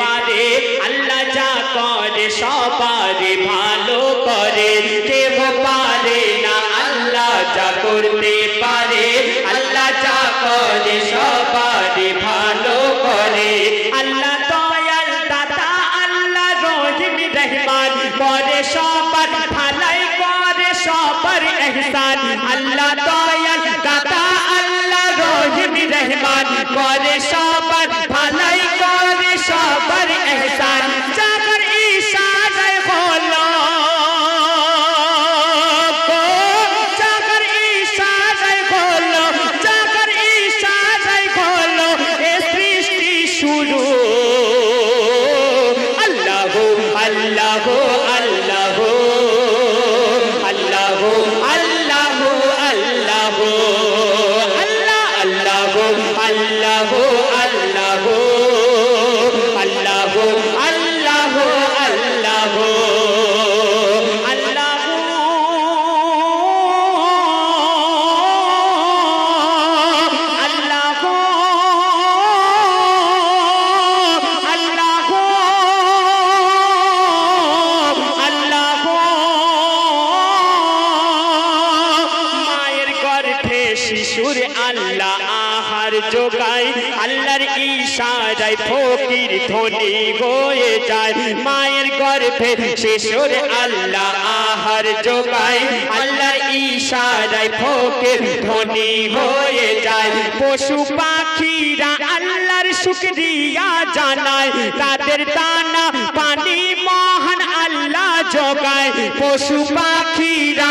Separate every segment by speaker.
Speaker 1: পারে, আল্লাহ যা করে সবারে ভালো করে। কেহ পারে না, আল্লাহ যা করতে পারে, আল্লাহ যা করে সবারে ভালো করে। আল্লাহ দয়াল দাতা, আল্লাহ রহিম রহমান, করে সবার ভালাই, করে সবার এহসান। আল্লাহ দয়াল দাতা, আল্লাহ রহিম রহমান, করে সবার যোগায় আল্লাহর ইশারায় ফকির ধনী হয়ে যায়। মায়ের গর্ভে শিশুর আল্লাহ আহার যোগায় আল্লাহর ইশারায় ফকির ধনী হয়ে যায়। পশু পাখিরা আল্লাহর শুকরিয়া জানায়, তাদের দানা পানি মহান আল্লাহ যোগায় পশু পাখিরা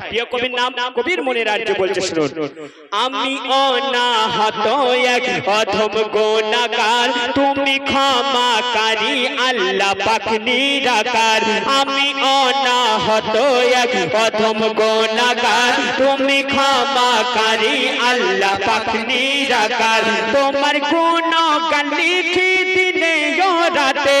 Speaker 1: প্রিয় কবির নাম কবির মনে রাজ্য বলছে শুনুন। আমি অনাহত এক অধম গোনাকার তুমি ক্ষমাকারী আল্লাহ পাক নিরাকার। আমি অনাহত এক অধম গোনাকার তুমি ক্ষমাকারী আল্লাহ পাক নিরাকার। তোমার গুণ গান লিখি দিনে রাতে